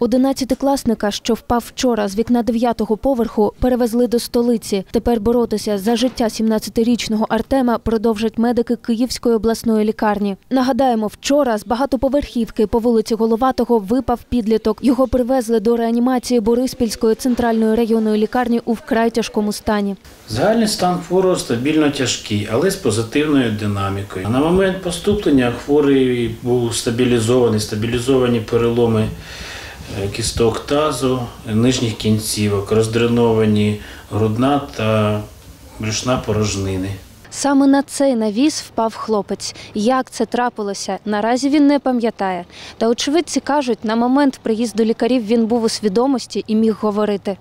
Одинадцятикласника, що впав вчора з вікна дев'ятого поверху, перевезли до столиці. Тепер боротися за життя 17-річного Артема продовжать медики Київської обласної лікарні. Нагадаємо, вчора з багатоповерхівки по вулиці Головатого випав підліток. Його привезли до реанімації Бориспільської центральної районної лікарні у вкрай тяжкому стані. Загальний стан хворого стабільно тяжкий, але з позитивною динамікою. На момент поступлення хворий був стабілізований, стабілізовані переломи кісток тазу, нижніх кінцівок, роздреновані грудна та брюшна порожнини. Саме на цей навіс впав хлопець. Як це трапилося, наразі він не пам'ятає. Та очевидці кажуть, на момент приїзду лікарів він був у свідомості і міг говорити.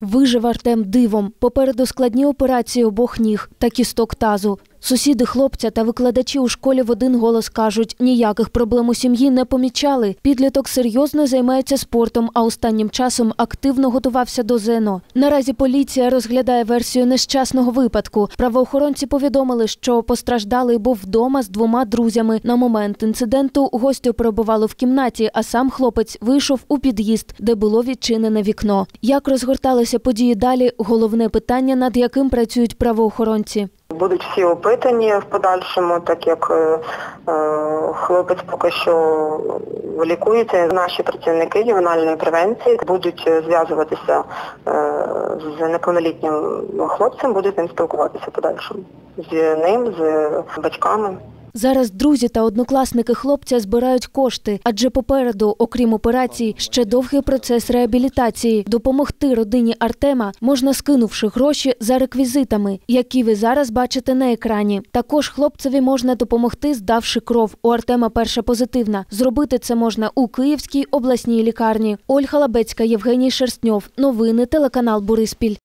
Вижив Артем дивом. Попереду складні операції обох ніг та кісток тазу. Сусіди хлопця та викладачі у школі в один голос кажуть, ніяких проблем у сім'ї не помічали. Підліток серйозно займається спортом, а останнім часом активно готувався до ЗНО. Наразі поліція розглядає версію нещасного випадку. Правоохоронці повідомили, що постраждалий був вдома з двома друзями. На момент інциденту гостю перебували в кімнаті, а сам хлопець вийшов у під'їзд, де було відчинене вікно. Як розгорталися події далі? Головне питання, над яким працюють правоохоронці. Будуть всі опитані в подальшому, так як е, е, хлопець поки що лікується. Наші працівники ювенальної превенції будуть зв'язуватися е, з неповнолітнім хлопцем, будуть ним спілкуватися в подальшому. З ним, з батьками. Зараз друзі та однокласники хлопця збирають кошти, адже попереду, окрім операцій, ще довгий процес реабілітації. Допомогти родині Артема можна скинувши гроші за реквізитами, які ви зараз бачите на екрані. Також хлопцеві можна допомогти, здавши кров. У Артема перша позитивна. Зробити це можна у Київській обласній лікарні. Ольга Лабецька, Євгеній Шерстньов. Новини телеканал Бориспіль.